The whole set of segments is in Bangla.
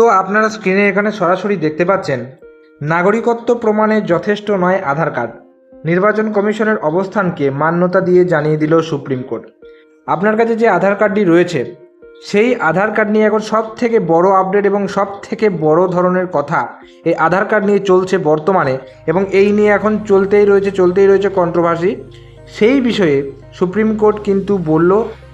তো আপনারা স্ক্রিনে এখানে সরাসরি দেখতে পাচ্ছেন, নাগরিকত্ব প্রমাণে যথেষ্ট নয় আধার কার্ড। নির্বাচন কমিশনের অবস্থানকে মান্যতা দিয়ে জানিয়ে দিল সুপ্রিম কোর্ট। আপনার কাছে যে আধার কার্ডটি রয়েছে, সেই আধার কার্ড নিয়ে এখন সব থেকে বড় আপডেট এবং সব থেকে বড় ধরনের কথা, এই আধার কার্ড নিয়ে চলছে বর্তমানে এবং এই নিয়ে এখন চলতেই রয়েছে চলতেই রয়েছে কন্ট্রোভার্সি সেই বিষয়ে সুপ্রিম কোর্ট কিন্তু বলল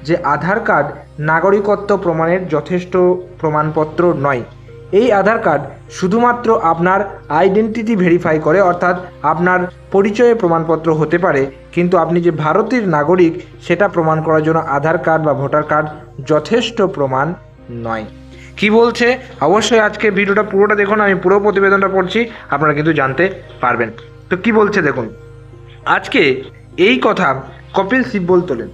যে আধার কার্ড নাগরিকত্ব প্রমাণের যথেষ্ট প্রমাণপত্র নয়। এই আধার কার্ড শুধুমাত্র আপনার আইডেন্টিটি ভেরিফাই করে, অর্থাৎ আপনার পরিচয়ের প্রমাণপত্র হতে পারে, কিন্তু আপনি যে ভারতের নাগরিক, সেটা প্রমাণ করার জন্য আধার কার্ড বা ভোটার কার্ড যথেষ্ট প্রমাণ নয়। কি বলছে? অবশ্যই আজকে ভিডিওটা পুরোটা দেখুন, আমি পুরো প্রতিবেদনটা পড়ছি, আপনারা কিন্তু জানতে পারবেন। তো কি বলছে দেখুন? আজকে এই কথা কপিল সিব্বল তোলেন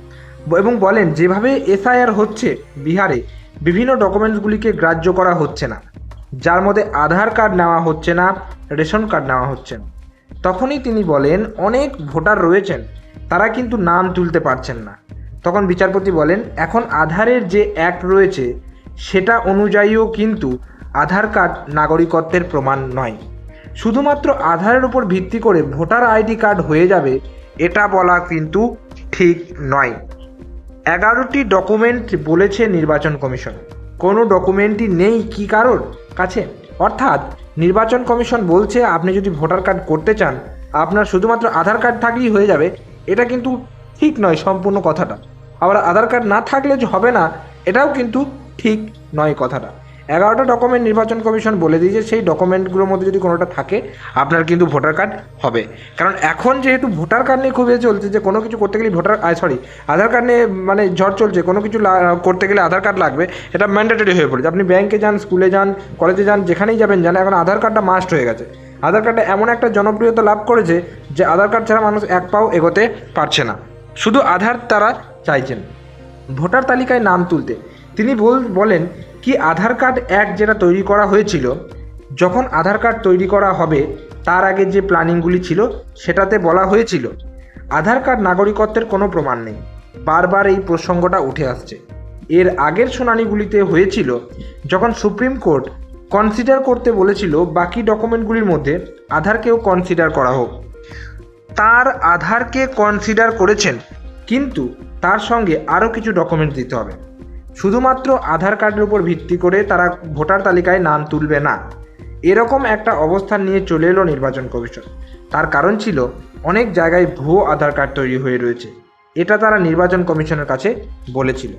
এবং বলেন, যেভাবে এসআইআর হচ্ছে বিহারে, বিভিন্ন ডকুমেন্টসগুলিকে গ্রাহ্য করা হচ্ছে না। যার মধ্যে আধার কার্ড নেওয়া হচ্ছে না, রেশন কার্ড নেওয়া হচ্ছে না। তখনই তিনি বলেন, অনেক ভোটার রয়েছেন, তারা কিন্তু নাম তুলতে পারছেন না। তখন বিচারপতি বলেন, এখন আধারের যে অ্যাক্ট রয়েছে, সেটা অনুযায়ীও কিন্তু আধার কার্ড নাগরিকত্বের প্রমাণ নয়। শুধুমাত্র আধারের উপর ভিত্তি করে ভোটার আইডি কার্ড হয়ে যাবে, এটা বলা কিন্তু ঠিক নয়। এগারোটি ডকুমেন্ট বলেছে নির্বাচন কমিশন। কোনো ডকুমেন্টই নেই কি কারোর? কাছে। অর্থাৎ নির্বাচন কমিশন বলছে আপনি যদি ভোটার কার্ড করতে চান, আপনার শুধুমাত্র আধার কার্ড থাকলেই হয়ে যাবে। এটা কিন্তু ঠিক নয় সম্পূর্ণ কথাটা। আবার আধার কার্ড না থাকলে যে হবে না, এটাও কিন্তু ঠিক নয় কথাটা। এগারোটা ডকুমেন্ট নির্বাচন কমিশন বলে দিয়েছে, সেই ডকুমেন্টগুলোর মধ্যে যদি কোনোটা থাকে, আপনার কিন্তু ভোটার কার্ড হবে। কারণ এখন যেহেতু ভোটার কার্ড নিয়ে খুব এ চলছে যে কোনো কিছু করতে গেলে ভোটার সরি আধার কার্ড নিয়ে মানে ঝড় চলছে, কোনো কিছু করতে গেলে আধার কার্ড লাগবে, এটা ম্যান্ডেটরি হয়ে পড়েছে। আপনি ব্যাংকে যান স্কুলে যান কলেজে যান, যেখানেই যাবেন যান, এখন আধার কার্ডটা মাস্ট হয়ে গেছে। আধার কার্ডটা এমন একটা জনপ্রিয়তা লাভ করেছে যে আধার কার্ড ছাড়া মানুষ এক পাও এগোতে পারছে না। শুধু আধার তারা চাইছেন। ভোটার তালিকায় নাম তুলতে। তিনি বল, বলেন, কি আধার কার্ড এক যেটা তৈরি করা হয়েছিল? যখন আধার কার্ড তৈরি করা হবে, তার আগে যে প্ল্যানিংগুলি ছিল, সেটাতে বলা হয়েছিল, আধার কার্ড নাগরিকত্বের কোনো প্রমাণ নেই। বারবার এই প্রসঙ্গটা উঠে আসছে। এর আগের শুনানিগুলিতে হয়েছিল, যখন সুপ্রিম কোর্ট কনসিডার করতে বলেছিল, বাকি ডকুমেন্টগুলির মধ্যে আধারকেও কনসিডার করা হোক। তার আধারকে কনসিডার করেছেন, কিন্তু তার সঙ্গে আরও কিছু ডকুমেন্ট দিতে হবে। শুধুমাত্র আধার কার্ডের উপর ভিত্তি করে তারা ভোটার তালিকায় নাম তুলবে না। এরকম একটা অবস্থান নিয়ে চলে এলো নির্বাচন কমিশন। তার কারণ ছিল অনেক জায়গায় ভুয়ো আধার কার্ড তৈরি হয়ে রয়েছে। এটা তারা নির্বাচন কমিশনের কাছে বলেছিল।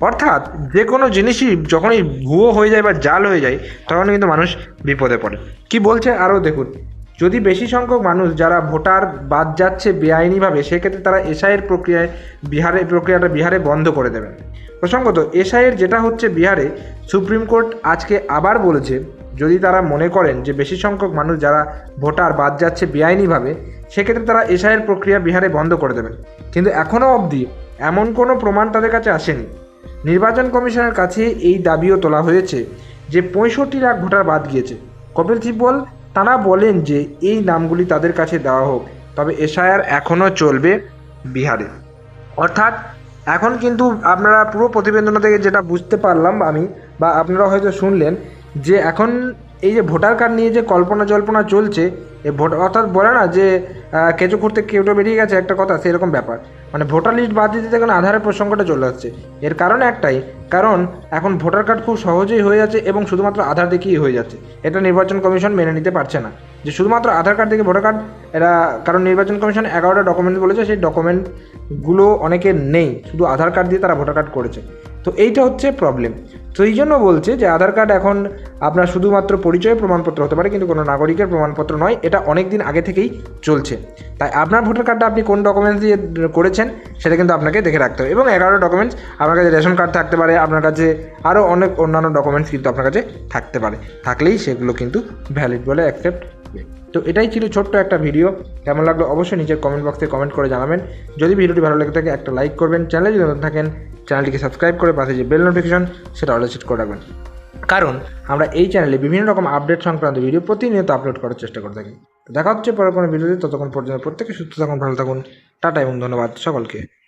অর্থাৎ যে কোনো জিনিসই যখনই ভুয়ো হয়ে যায় বা জাল হয়ে যায়, তখন কিন্তু মানুষ বিপদে পড়ে। কি বলছে আরও দেখুন। যদি বেশি সংখ্যক মানুষ যারা ভোটার বাদ যাচ্ছে বেআইনিভাবে, সেক্ষেত্রে তারা এসআইয়ের প্রক্রিয়ায় বিহারে, প্রক্রিয়াটা বিহারে বন্ধ করে দেবেন। প্রসঙ্গত এসআইয়ের যেটা হচ্ছে বিহারে, সুপ্রিম কোর্ট আজকে আবার বলেছে, যদি তারা মনে করেন যে বেশি সংখ্যক মানুষ যারা ভোটার বাদ যাচ্ছে বেআইনিভাবে, সেক্ষেত্রে তারা এসআইয়ের প্রক্রিয়া বিহারে বন্ধ করে দেবেন। কিন্তু এখনও অবধি এমন কোনো প্রমাণ তাদের কাছে আসেনি। নির্বাচন কমিশনের কাছে এই দাবিও তোলা হয়েছে যে পঁয়ষট্টি লাখ ভোটার বাদ গিয়েছে। কপিল সিব্বল, তারা বলেন যে এই নামগুলি তাদের কাছে দেওয়া হোক, তবে এসআইআর এখনও চলবে বিহারে। অর্থাৎ এখন কিন্তু আপনারা পুরো প্রতিবেদন থেকে যেটা বুঝতে পারলাম আমি, বা আপনারা হয়তো শুনলেন, যে এখন এই যে ভোটার কার্ড নিয়ে যে কল্পনা জল্পনা চলছে, এ ভোট অর্থাৎ বলে না যে কেঁচো করতে কেউটো বেরিয়ে গেছে, একটা কথা, সেরকম ব্যাপার। মানে ভোটার লিস্ট বাদ দিতে এখন আধারের প্রসঙ্গটা চলে আসছে। এর কারণ একটাই, কারণ এখন ভোটার কার্ড খুব সহজেই হয়ে যাচ্ছে এবং শুধুমাত্র আধার দেখেই হয়ে যাচ্ছে। এটা নির্বাচন কমিশন মেনে নিতে পারছে না। যে শুধুমাত্র আধার কার্ড থেকে ভোটার কার্ড এরা, কারণ নির্বাচন কমিশন এগারোটা ডকুমেন্ট বলেছে, সেই ডকুমেন্টগুলো অনেকের নেই। শুধু আধার কার্ড দিয়ে তারা ভোটার কার্ড করেছে। তো এইটা হচ্ছে প্রবলেম তো এই জন্য বলছে যে আধার কার্ড এখন আপনার শুধুমাত্র পরিচয় প্রমাণপত্র হতে পারে, কিন্তু কোনো নাগরিকের প্রমাণপত্র নয়, এটা অনেক দিন আগে থেকেই চলছে। তাই আপনার ভোটার কার্ডটা আপনি কোন ডকুমেন্টস দিয়ে করেছেন, সেটা কিন্তু আপনাকে দেখে রাখতে হবে। এবং এগারো ডকুমেন্টস আপনার কাছে রেশন কার্ড থাকতে পারে, আপনার কাছে আরও অনেক অন্যান্য ডকুমেন্টস কিন্তু আপনার কাছে থাকতে পারে। থাকলেই সেগুলো কিন্তু ভ্যালিড বলে অ্যাকসেপ্ট তো এটাই ছিল ছোট্ট একটা ভিডিও কেমন লাগল অবশ্যই নিচের কমেন্ট বক্সে কমেন্ট করে জানাবেন। যদি ভিডিওটি ভালো লেগে থাকে, একটা লাইক করবেন। চ্যানেলে যদি নতুন থাকেন চ্যানেলটিকে সাবস্ক্রাইব করে পাশে যে বেল নোটিফিকেশন সেটা অল সেট করে রাখবেন। কারণ, আমরা এই চ্যানেলে বিভিন্ন রকম আপডেট সংক্রান্ত ভিডিও প্রতিনিয়ত আপলোড করার চেষ্টা করে থাকি। দেখা হচ্ছে পরে কোনো ভিডিওতে ততক্ষণ পর্যন্ত প্রত্যেকে সুস্থ থাকুন, ভালো থাকুন। টাটা এবং ধন্যবাদ সকলকে।